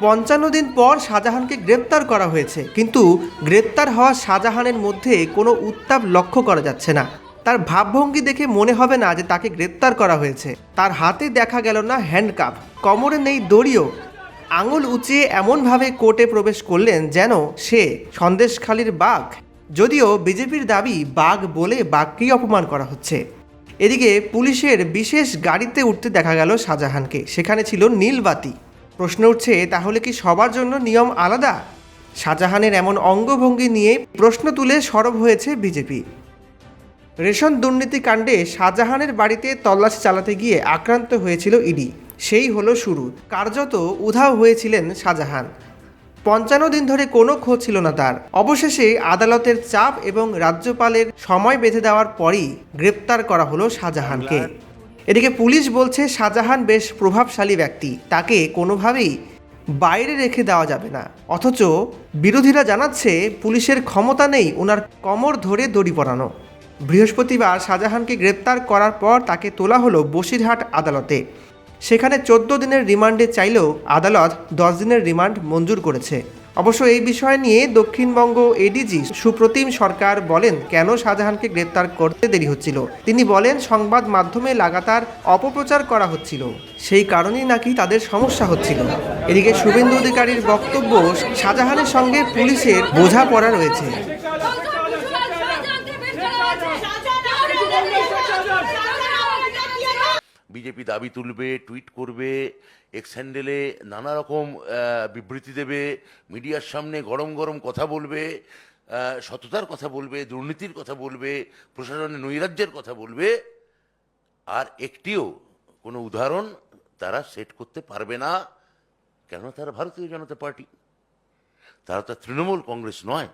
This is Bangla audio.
পঞ্চান্ন দিন পর শাহজাহানকে গ্রেপ্তার করা হয়েছে। কিন্তু গ্রেপ্তার হওয়া শাহজাহানের মধ্যে কোনো উত্তাপ লক্ষ্য করা যাচ্ছে না। তার ভাবভঙ্গি দেখে মনে হবে না যে তাকে গ্রেপ্তার করা হয়েছে। তার হাতে দেখা গেল না হ্যান্ডকাপ, কোমরে নেই দড়িও। আঙুল উঁচিয়ে এমনভাবে কোর্টে প্রবেশ করলেন যেন সে সন্দেশখালির বাঘ। যদিও বিজেপির দাবি বাঘ বলে বাঘকেই অপমান করা হচ্ছে। এদিকে পুলিশের বিশেষ গাড়িতে উঠতে দেখা গেল শাহজাহানকে। সেখানে ছিল নীলবাতি। প্রশ্ন উঠছে, তাহলে কি সবার জন্য নিয়ম আলাদা? শাহজাহানের এমন অঙ্গভঙ্গি নিয়ে প্রশ্ন তুলে সরব হয়েছে বিজেপি। রেশন দুর্নীতি কাণ্ডে শাহজাহানের বাড়িতে তল্লাশি চালাতে গিয়ে আক্রান্ত হয়েছিল ইডি। সেই হলো শুরু। কার্যত উধাও হয়েছিলেন শাহজাহান। পঞ্চান্ন দিন ধরে কোনো খোঁজ ছিল না তার। অবশেষে আদালতের চাপ এবং রাজ্যপালের সময় বেঁধে দেওয়ার পরই গ্রেপ্তার করা হলো শাহজাহানকে। এদিকে পুলিশ বলছে, শাহজাহান বেশ প্রভাবশালী ব্যক্তি। তাকে কোনোভাবেই বাইরে রেখে দেওয়া যাবে না। অথচ বিরোধীরা জানাচ্ছে, পুলিশের ক্ষমতা নেই ওনার কমর ধরে দড়ি পরানো। বৃহস্পতিবার শাহজাহানকে গ্রেপ্তার করার পর তাকে তোলা হলো বসিরহাট আদালতে। সেখানে চোদ্দ দিনের রিমান্ডে চাইলেও আদালত দশ দিনের রিমান্ড মঞ্জুর করেছে। অবশ্য এই বিষয় নিয়ে দক্ষিণবঙ্গ এডিজি সুপ্রতিম সরকার বলেন, কেন শাহজাহানকে গ্রেপ্তার করতে দেরি হচ্ছিল? তিনি বলেন, সংবাদ মাধ্যমে লাগাতার অপপ্রচার করা হচ্ছিল। সেই কারণেই নাকি তাদের সমস্যা হচ্ছিল। এদিকে শুভেন্দু অধিকারীর বক্তব্য, শাহজাহানের সঙ্গে পুলিশের বোঝাপড়া রয়েছে। বিজেপি দাবি তুলবে, টুইট করবে এক্স হ্যান্ডেলে নানা রকম বিবৃতি দেবে, মিডিয়ার সামনে গরম গরম কথা বলবে সততার কথা বলবে, দুর্নীতির কথা বলবে প্রশাসনের নৈরাজ্যের কথা বলবে, আর একটিও কোনো উদাহরণ তারা সেট করতে পারবে না। কেন তারা ভারতীয় জনতা পার্টি? তারা তো তৃণমূল কংগ্রেস নয়।